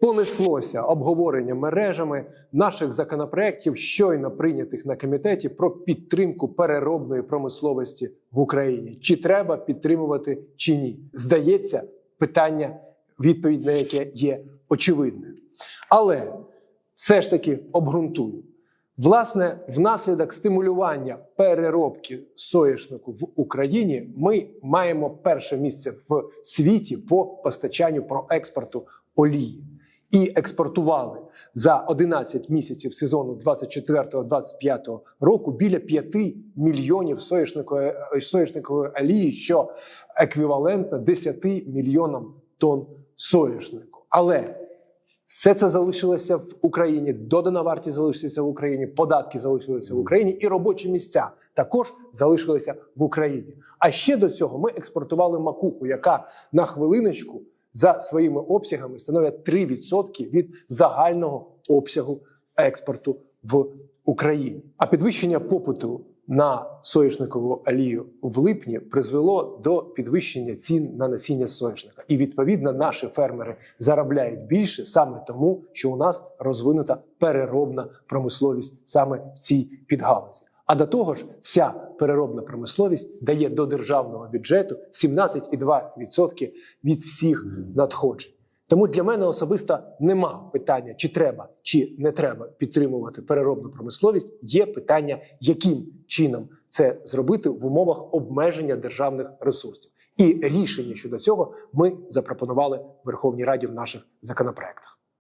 Понеслося обговорення мережами наших законопроєктів, щойно прийнятих на комітеті про підтримку переробної промисловості в Україні. Чи треба підтримувати, чи ні? Здається, питання, відповідь на яке є очевидною. Але все ж таки обґрунтую. Власне, внаслідок стимулювання переробки соєшнику в Україні ми маємо перше місце в світі по постачанню про експорту олії. І експортували за 11 місяців сезону 24-25 року біля 5 мільйонів соєшникової, соєшникової олії, що еквівалентно 10 мільйонам тонн соєшнику. Але все це залишилося в Україні. Додана вартість залишилася в Україні, податки залишилися в Україні, і робочі місця також залишилися в Україні. А ще до цього ми експортували макуху, яка на хвилиночку за своїми обсягами становить 3% від загального обсягу експорту в Україні. А підвищення попиту на соняшникову олію в липні призвело до підвищення цін на насіння соняшника. І відповідно наші фермери заробляють більше саме тому, що у нас розвинута переробна промисловість саме в цій підгалузі. А до того ж, вся переробна промисловість дає до державного бюджету 17,2% від всіх надходжень. Тому для мене особисто нема питання, чи треба, чи не треба підтримувати переробну промисловість. Є питання, яким чином це зробити в умовах обмеження державних ресурсів. І рішення щодо цього ми запропонували Верховній Раді в наших законопроектах.